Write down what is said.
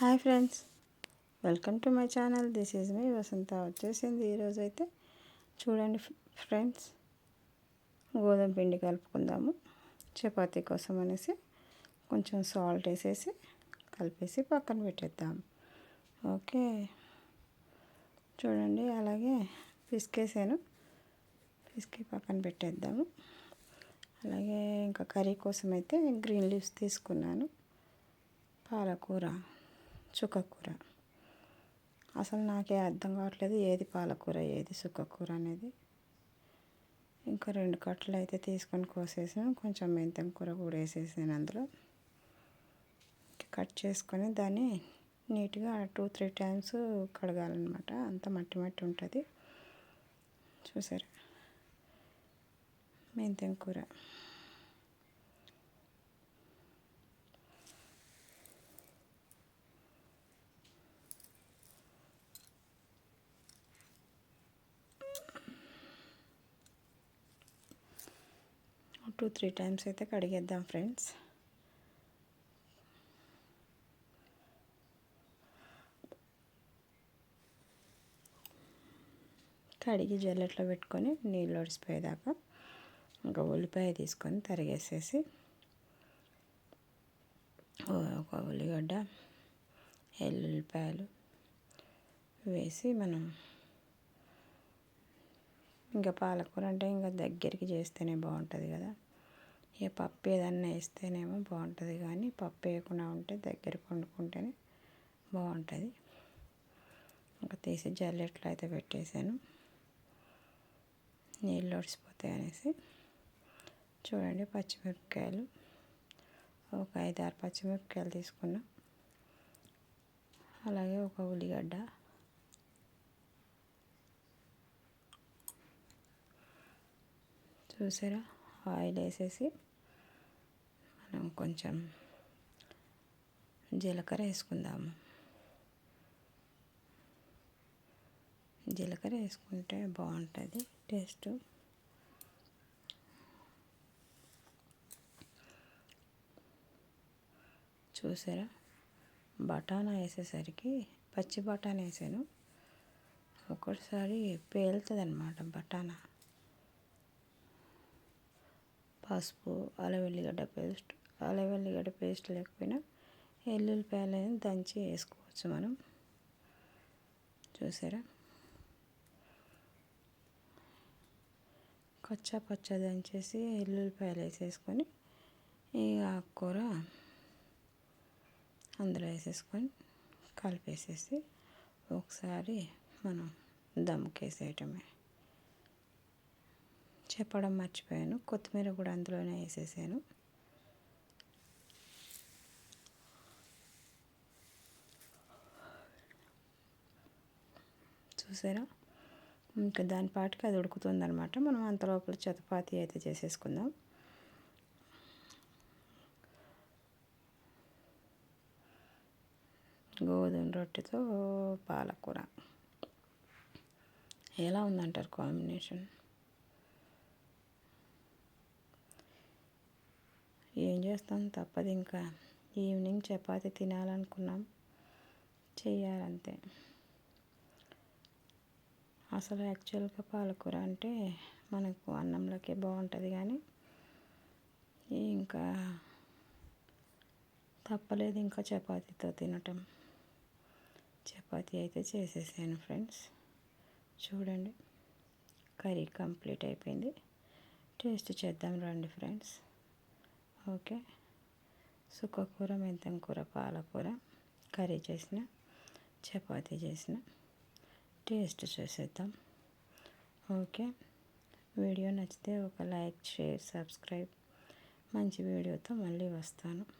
Hi friends. Welcome to my channel. This is me Vasantha. వచ్చేసింది ఈరోజు అయితే. చూడండి ఫ్రెండ్స్. గోధుమ పిండి కలుపుకుందాము. చపాతీ కోసం అనేసి కొంచెం సాల్ట్ వేసేసి కలిపేసి పక్కన పెట్టేద్దాం. ఓకే. చూడండి అలాగే పిసికేసాను. పిసికి పక్కన పెట్టేద్దాము. అలాగే ఇంకా కర్రీ కోసం అయితే గ్రీన్ లీవ్స్ తీసుకున్నాను. పాలకూర. చుక్కకూర. అసలు నాకే అర్థం కావట్లేదు ఏది పాలకూర ఏది చుక్కకూర అనేది. ఇంకా రెండు కట్టలు అయితే తీసుకొని కోసేసాను. కొంచెం మెంతం కూర కూడా వేసేసాను అందులో. కట్ చేసుకొని దాన్ని నీట్గా టూ త్రీ టైమ్స్ కడగాలన్నమాట. అంత మట్టి మట్టి ఉంటుంది. చూసారా? మెంతం కూర. టూ త్రీ టైమ్స్ అయితే కడిగేద్దాం ఫ్రెండ్స్. కడిగి జల్లెట్లో పెట్టుకొని నీళ్ళు ఒడిసిపోయేదాకా ఇంకా ఉల్లిపాయ తీసుకొని తరిగేసేసి ఒక ఉల్లిగడ్డ ఎల్లుల్లిపాయలు వేసి మనం ఇంకా పాలకూర అంటే ఇంకా దగ్గరికి చేస్తేనే బాగుంటుంది కదా. ఇక పప్పు ఏదన్నా వేస్తేనేమో బాగుంటుంది కానీ పప్పు వేయకుండా ఉంటే దగ్గరికి వండుకుంటేనే బాగుంటుంది. ఇంకా తీసి జల్లెట్లో అయితే పెట్టేశాను. నీళ్ళు ఒడిసిపోతాయి అనేసి. చూడండి పచ్చిమిరపకాయలు. ఒక ఐదు ఆరు పచ్చిమిరపకాయలు తీసుకున్నా. అలాగే ఒక ఉల్లిగడ్డ. చూసారా? ఆయిల్ వేసేసి కొంచెం జీలకర్ర వేసుకుందాము. జీలకర్ర వేసుకుంటే బాగుంటుంది టేస్ట్. చూసారా? బఠానా వేసేసరికి పచ్చి బఠానా వేసాను. ఒక్కొక్కసారి పేలుతుంది అనమాట బఠానా. పసుపు అల్లం వెల్లిగడ్డ పేస్ట్. ఆలివ్ వెల్లిగడ్డ పేస్ట్ లేకపోయినా ఎల్లుల్లిపాయలు దంచి వేసుకోవచ్చు మనం. చూసారా? పచ్చ పచ్చ దంచేసి ఎల్లుల్లిపాయలు వేసేసుకొని ఈ ఆకుకూర అందులో వేసేసుకొని కలిపేసేసి ఒకసారి మనం దమ్కేసేయటమే చెప్పడం మర్చిపోయాను. కొత్తిమీర కూడా అందులోనే వేసేసాను. చూసారా? ఇంకా దాని పాటికి అది ఉడుకుతుందనమాట మనం అంత లోపల చపాతీ అయితే చేసేసుకుందాం. గోధుమ రొట్టెతో పాలకూర. ఎలా ఉందంటారు కాంబినేషన్? ఏం చేస్తాం? తప్పదు ఇంకా. ఈవినింగ్ చపాతి తినాలనుకున్నాం. చెయ్యాలంతే. అసలు యాక్చువల్గా పాలకూర అంటే మనకు అన్నంలోకే బాగుంటుంది కానీ ఇంకా తప్పలేదు ఇంకా చపాతీతో తినటం. చపాతీ అయితే చేసేసాను ఫ్రెండ్స్. చూడండి కర్రీ కంప్లీట్ అయిపోయింది. టేస్ట్ చేద్దాం రండి ఫ్రెండ్స్. ఓకే సుక్కకూర మెంతం కూర పాలకూర కర్రీ చేసిన చపాతీ చేసిన. టేస్ట్ చేసేద్దాం. ఓకే. వీడియో నచ్చితే ఒక లైక్ షేర్ సబ్స్క్రైబ్. మంచి వీడియోతో మళ్ళీ వస్తాను.